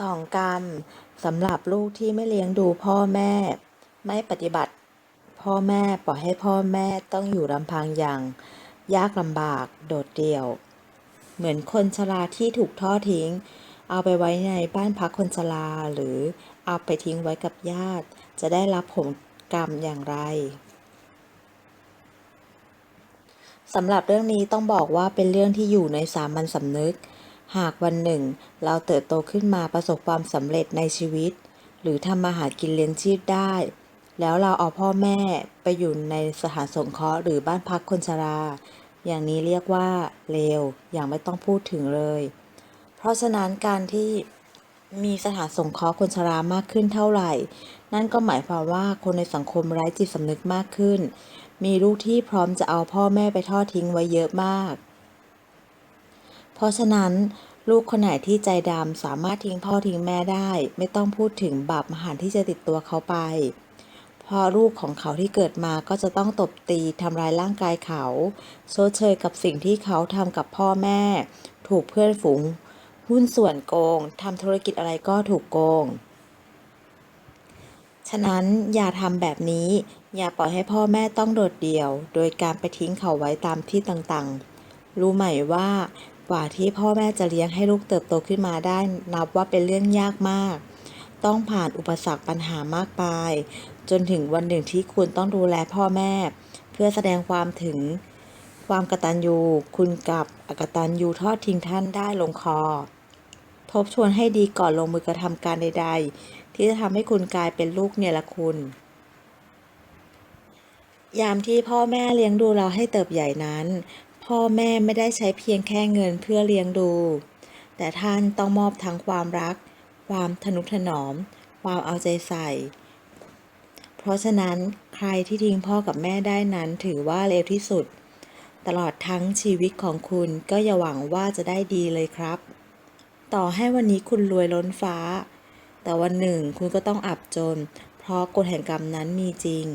สองกรรมสำหรับลูกที่ไม่เลี้ยงดูพ่อแม่ ไม่ปฏิบัติ พ่อแม่ปล่อยให้พ่อแม่ต้องอยู่ลำพังอย่าง ยากลำบากโดดเดี่ยว เหมือนคนชราที่ถูกทอดทิ้ง เอาไปไว้ในบ้านพักคนชราหรือเอาไปทิ้งไว้กับญาติ จะได้รับผลกรรมอย่างไรสำหรับเรื่องนี้ต้องบอกว่าเป็นเรื่องที่อยู่ในสามัญสำนึก หากวันหนึ่ง เราเติบโตขึ้นมาประสบความสำเร็จในชีวิต หรือทำมาหากินเลี้ยงชีพได้ แล้วเราเอาพ่อแม่ไปอยู่ในสถานสงเคราะห์หรือบ้านพักคนชรา อย่างนี้เรียกว่าเลวอย่างไม่ต้องพูดถึงเลย เพราะฉะนั้นการที่มีสถานสงเคราะห์คนชรามากขึ้นเท่าไหร่ นั่นก็หมายความว่าคนในสังคมไร้จิตสำนึกมากขึ้น มีลูกที่พร้อมจะเอาพ่อแม่ไปทอดทิ้งไว้เยอะมาก ราะฉะนั้นลูกคนไหนที่ใจดำสามารถทิ้งพ่อทิ้งแม่ได้ ไม่ต้องพูดถึงบาปมหันที่จะติดตัวเขาไปพราะลูกของเขาที่เกิดมาก็จะต้องตบตีทำร้ายร่างกายเขาชดเชยกับสิ่งที่เขาทำกับพ่อแม่ ถูกเพื่อนฝูง หุ้นส่วนโกงทำธุรกิจอะไรก็ถูกโกง ฉะนั้นอย่าทำแบบนี้ อย่าปล่อยให้พ่อแม่ต้องโดดเดี่ยว โดยการไปทิ้งเขาไว้ตามที่ต่างๆ รู้ไหมว่า กว่าที่พ่อแม่จะเลี้ยงให้ลูกเติบโตขึ้นมาได้ นับว่าเป็นเรื่องยากมาก ต้องผ่านอุปสรรคปัญหามากมาย จนถึงวันหนึ่งที่คุณต้องดูแลพ่อแม่ เพื่อแสดงความถึงความกตัญญูคุณกับอกตัญญูทอดทิ้งท่านได้ลงคอ ทบทวนให้ดีก่อนลงมือกระทำการใด ๆ ที่จะทำให้คุณกลายเป็นลูกเนี่ยละคุณ ยามที่พ่อแม่เลี้ยงดูเราให้เติบใหญ่นั้น พ่อแม่ไม่ได้ใช้เพียงแค่เงินเพื่อเลี้ยงดู แต่ท่านต้องมอบทั้งความรัก ความทนุถนอม ความเอาใจใส่ เพราะฉะนั้นใครที่ทิ้งพ่อกับแม่ได้นั้นถือว่าเลวที่สุด ตลอดทั้งชีวิตของคุณก็อย่าหวังว่าจะได้ดีเลยครับ ต่อให้วันนี้คุณรวยล้นฟ้า แต่วันหนึ่งคุณก็ต้องอับจน เพราะกฎแห่งกรรมนั้นมีจริง